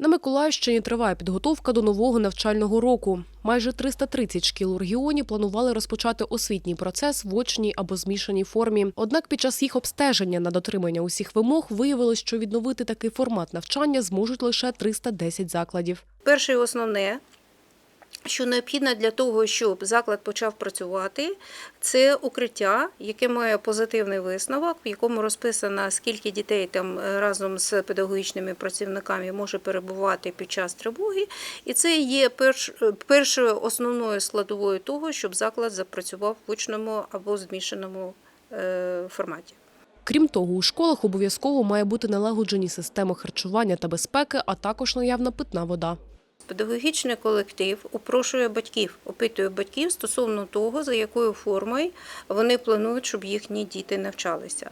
На Миколаївщині триває підготовка до нового навчального року. Майже 330 шкіл у регіоні планували розпочати освітній процес в очній або змішаній формі. Однак під час їх обстеження на дотримання усіх вимог виявилось, що відновити такий формат навчання зможуть лише 310 закладів. Перше і основне, що необхідно для того, щоб заклад почав працювати, це укриття, яке має позитивний висновок, в якому розписано, скільки дітей там е, разом з педагогічними працівниками може перебувати під час тривоги. І це є перш, е, першою основною складовою того, щоб заклад запрацював в очному або змішаному е, форматі. Крім того, у школах обов'язково має бути налагоджені системи харчування та безпеки, а також наявна питна вода. Педагогічний колектив упрошує батьків, опитує батьків стосовно того, за якою формою вони планують, щоб їхні діти навчалися.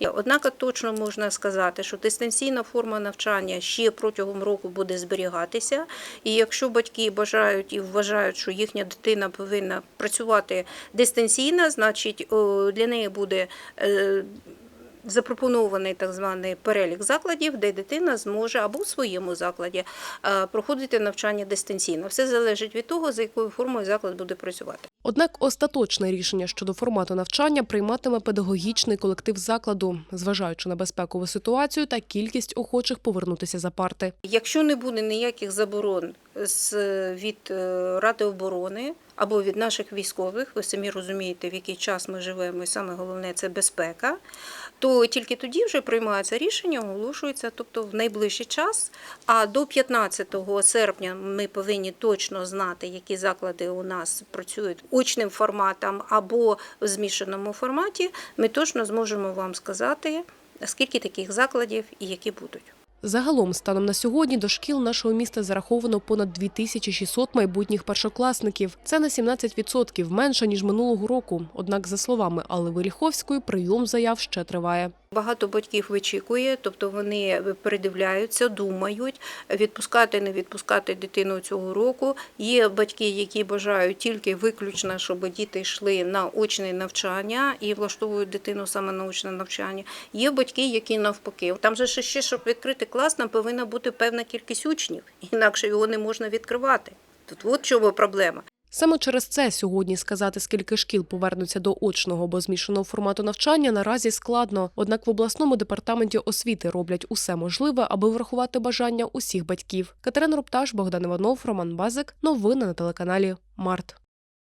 Однак точно можна сказати, що дистанційна форма навчання ще протягом року буде зберігатися. І якщо батьки бажають і вважають, що їхня дитина повинна працювати дистанційно, значить для неї буде. Запропонований так званий перелік закладів, де дитина зможе або в своєму закладі е, проходити навчання дистанційно. Все залежить від того, за якою формою заклад буде працювати. Однак остаточне рішення щодо формату навчання прийматиме педагогічний колектив закладу, зважаючи на безпекову ситуацію та кількість охочих повернутися за парти. Якщо не буде ніяких заборон з від е, Ради оборони або від наших військових, ви самі розумієте, в який час ми живемо, і саме головне це безпека, то тільки тоді вже приймається рішення, оголошується, тобто в найближчий час. А до 15 серпня ми повинні точно знати, які заклади у нас працюють очним форматом або в змішаному форматі. Ми точно зможемо вам сказати, скільки таких закладів і які будуть. Загалом, станом на сьогодні, до шкіл нашого міста зараховано понад 2600 майбутніх першокласників. Це на 17% менше ніж минулого року. Однак, за словами Алли Виріховської, прийом заяв ще триває. Багато батьків вичікує, тобто вони передивляються, думають, відпускати, не відпускати дитину цього року. Є батьки, які бажають тільки виключно, щоб діти йшли на очне навчання і влаштовують дитину саме на очне навчання. Є батьки, які навпаки. Там же ще, щоб відкрити клас, там повинна бути певна кількість учнів, інакше його не можна відкривати. Тут от чому проблема. Саме через це сьогодні сказати, скільки шкіл повернуться до очного або змішаного формату навчання, наразі складно. Однак в обласному департаменті освіти роблять усе можливе, аби врахувати бажання усіх батьків. Катерина Рупташ, Богдан Іванов, Роман Базик. Новини на телеканалі Март.